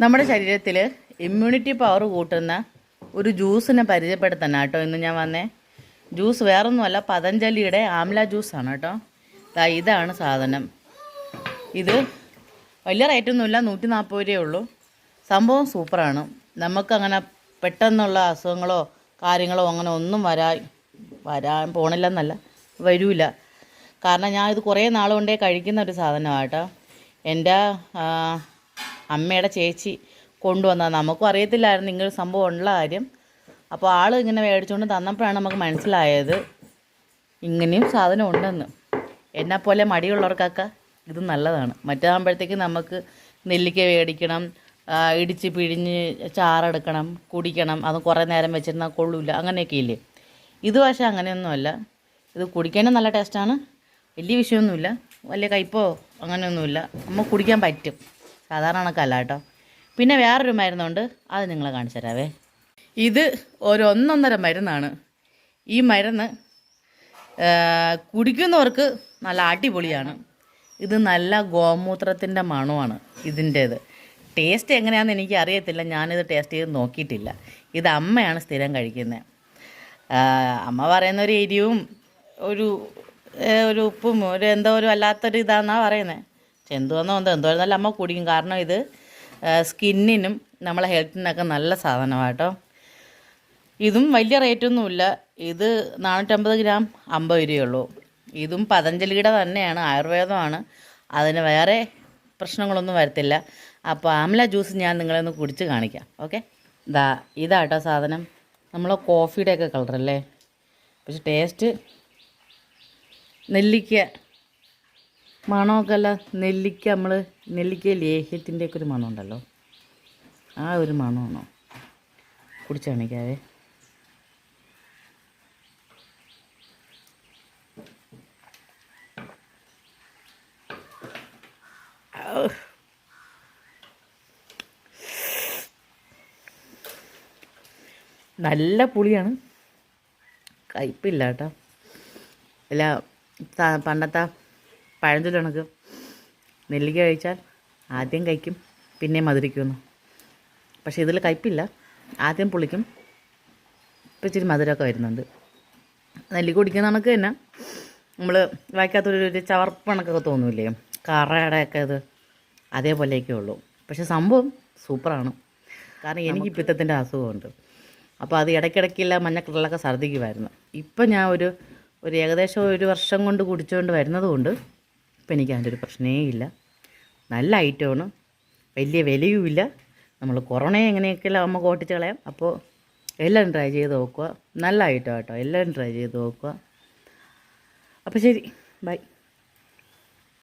നമ്മുടെ ശരീരത്തിൽ immunity power കൂട്ടുന്ന ഒരു ജ്യൂസിനെ പരിചയപ്പെടുത്തണം കേട്ടോ. ഇന്ന് ഞാൻ വന്നേ. ജ്യൂസ് വേറൊന്നുമല്ല പതഞ്ജലിയുടെ ആംല ജ്യൂസാണ് കേട്ടോ. ഇതാണ് സാധനം. ഇത് വലിയ റേറ്റൊന്നുമില്ല നൂറ്റി നാൽപ്പത് രൂപയേ ഉള്ളൂ. സംഭവം സൂപ്പറാണ്. നമുക്കങ്ങനെ പെട്ടെന്നുള്ള അസുഖങ്ങളോ കാര്യങ്ങളോ അങ്ങനെ ഒന്നും വരാ വരാൻ പോണില്ലെന്നല്ല വരൂല. കാരണം ഞാൻ ഇത് കുറേ നാളുകൊണ്ടേ കൊണ്ടേ കഴിക്കുന്ന ഒരു സാധനമാണ് കേട്ടോ. എന്റെ അമ്മയുടെ ചേച്ചി കൊണ്ടുവന്നത് നമുക്കും അറിയത്തില്ലായിരുന്നു ഇങ്ങനെ സംഭവം ഉള്ള കാര്യം. അപ്പോൾ ആൾ ഇങ്ങനെ മേടിച്ചുകൊണ്ട് തന്നപ്പോഴാണ് നമുക്ക് മനസ്സിലായത് ഇങ്ങനെയും സാധനം ഉണ്ടെന്ന്. എന്നെപ്പോലെ മടിയുള്ളവർക്കൊക്കെ ഇത് നല്ലതാണ്. മറ്റാകുമ്പോഴത്തേക്ക് നമുക്ക് നെല്ലിക്ക മേടിക്കണം ഇടിച്ച് പിഴിഞ്ഞ് ചാറെടുക്കണം കുടിക്കണം അത് കുറേ നേരം വെച്ചിരുന്നാൽ കൊള്ളൂല. അങ്ങനെയൊക്കെ ഇല്ലേ ഇത് പക്ഷേ അങ്ങനെയൊന്നുമല്ല. ഇത് കുടിക്കാനും നല്ല ടേസ്റ്റാണ്. വലിയ വിഷയമൊന്നുമില്ല. വലിയ കയ്പോ അങ്ങനെയൊന്നുമില്ല. നമുക്ക് കുടിക്കാൻ പറ്റും. സാധാരണ കണക്കല്ല കേട്ടോ പിന്നെ വേറൊരു മരുന്നുണ്ട് അത് നിങ്ങൾ കാണിച്ചു തരാവേ. ഇത് ഒരു ഒന്നൊന്നര മരുന്നാണ്. ഈ മരുന്ന് കുടിക്കുന്നവർക്ക് നല്ല അടിപൊളിയാണ്. ഇത് നല്ല ഗോമൂത്രത്തിന്റെ മണമാണ് ഇതിന്റേത്. ടേസ്റ്റ് എങ്ങനെയാണെന്ന് എനിക്ക് അറിയത്തില്ല ഞാനിത് ടേസ്റ്റ് ചെയ്ത് നോക്കിയിട്ടില്ല. ഇത് അമ്മയാണ് സ്ഥിരം കഴിക്കുന്നത് അമ്മ പറയുന്ന ഒരു എരിവും ഒരു ഒരു ഉപ്പും ഒരു എന്തോ ഒരു അല്ലാത്തൊരു ഇതാണെന്നാണ് പറയുന്നത് പക്ഷെ എന്തുവന്നോ എന്തോ എന്തോ നല്ല അമ്മ കുടിക്കും. കാരണം ഇത് സ്കിന്നിനും നമ്മളെ ഹെൽത്തിനൊക്കെ നല്ല സാധനമാണ് കേട്ടോ. ഇതും വലിയ റേറ്റൊന്നുമില്ല. ഇത് നാനൂറ്റമ്പത് ഗ്രാം അമ്പത് രൂപയുള്ളൂ. ഇതും പതഞ്ജലിയുടെ തന്നെയാണ് ആയുർവേദമാണ്. അതിന് വേറെ പ്രശ്നങ്ങളൊന്നും വരത്തില്ല. അപ്പോൾ ആംല ജ്യൂസ് ഞാൻ നിങ്ങളെ ഒന്ന് കുടിച്ച് കാണിക്കാം. ഓക്കെ? ഇതാ ഇതാട്ടോ സാധനം. നമ്മൾ കോഫിയുടെയൊക്കെ കളറല്ലേ? പക്ഷെ ടേസ്റ്റ് നെല്ലിക്ക മണമൊക്കെ അല്ല നെല്ലിക്ക നമ്മൾ നെല്ലിക്ക ലേഹ്യത്തിന്റെയൊക്കെ ഒരു മണമുണ്ടല്ലോ. ആ ഒരു മണമാണോ? കുടിച്ച് നല്ല പുളിയാണ്. കയ്പില്ല കേട്ടോ അല്ല പണ്ടത്തെ പഴഞ്ചൊല്ലി കണക്ക്. നെല്ലിക്ക കഴിച്ചാൽ ആദ്യം കഴിക്കും പിന്നെ മധുരിക്കുമെന്ന് പക്ഷേ ഇതിൽ കയ്പില്ല. ആദ്യം പുളിക്കും ഇപ്പം ഇച്ചിരി മധുരമൊക്കെ വരുന്നുണ്ട്. നെല്ലിക്ക കുടിക്കുന്ന കണക്ക് തന്നെ. നമ്മൾ വായിക്കാത്തൊരു ഒരു ചവർപ്പ് കണക്കൊക്കെ തോന്നൂലേ കറയുടെ ഒക്കെ ഇത് അതേപോലെയൊക്കെ ഉള്ളൂ. പക്ഷെ സംഭവം സൂപ്പറാണ്. കാരണം എനിക്ക് പിത്തത്തിന്റെ അസുഖമുണ്ട്. അപ്പോൾ അത് ഇടയ്ക്കിടയ്ക്കില്ല മഞ്ഞക്കളറിലൊക്കെ ഛർദ്ദിക്കുമായിരുന്നു. ഇപ്പം ഞാൻ ഒരു ഒരു ഏകദേശം ഒരു വർഷം കൊണ്ട് കുടിച്ചുകൊണ്ട് വരുന്നത് കൊണ്ട് ഇപ്പം എനിക്ക് അതിന്റെ ഒരു പ്രശ്നമേ ഇല്ല. നല്ല ഐറ്റമാണ്. വലിയ വിലയുമില്ല. നമ്മൾ കൊറോണയെ എങ്ങനെയൊക്കെയല്ല നമുക്ക് ഓട്ടിച്ച് കളയാം. അപ്പോൾ എല്ലാം ട്രൈ ചെയ്ത് നോക്കുക. നല്ല ഐറ്റം കേട്ടോ എല്ലാവരും ട്രൈ ചെയ്ത് നോക്കുക. അപ്പോൾ ശരി. ബൈ